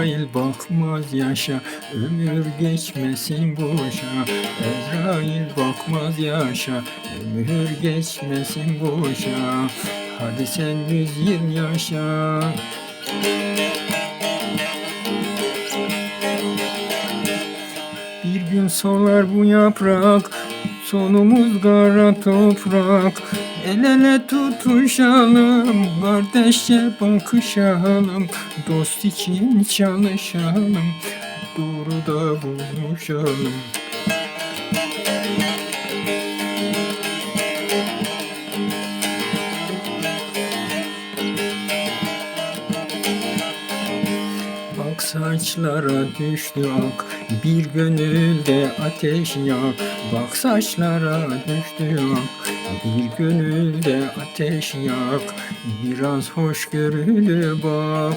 Azrail bakmaz yaşa Ömür geçmesin boşa. Azrail bakmaz yaşa Ömür geçmesin boşa. Hadi sen yüz yıl yaşa. Bir gün solar bu yaprak Sonumuz kara toprak. El ele tutuşalım Kardeşçe bakışalım. Dost için çalışalım Doğruda buluşalım saçlara düştü ak Bir gönülde ateş yak. Bak saçlara düştü ak Bir gönülde ateş yak. Biraz hoşgörülü bak.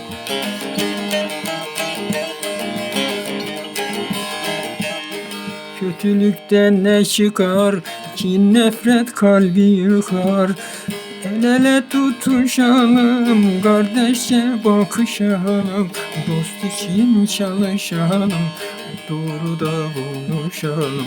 Kötülükten ne çıkar? Kin nefret kalbi yıkar El ele tutuşalım Kardeşçe bakışalım Dost için çalışalım Doğruda buluşalım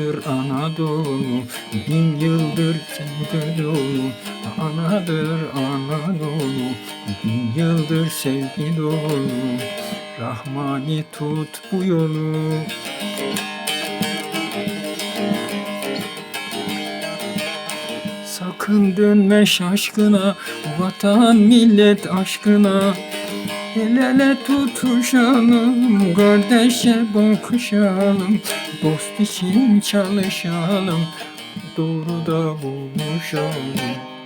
Anadır Anadolu Bin yıldır sevgi dolu Anadır Anadolu Bin yıldır sevgi dolu Rahmani tut bu yolu. Sakın dönme şaşkına Vatan millet aşkına El ele tutuşalım, kardeşe bakışalım, dost için çalışalım, doğruda buluşalım.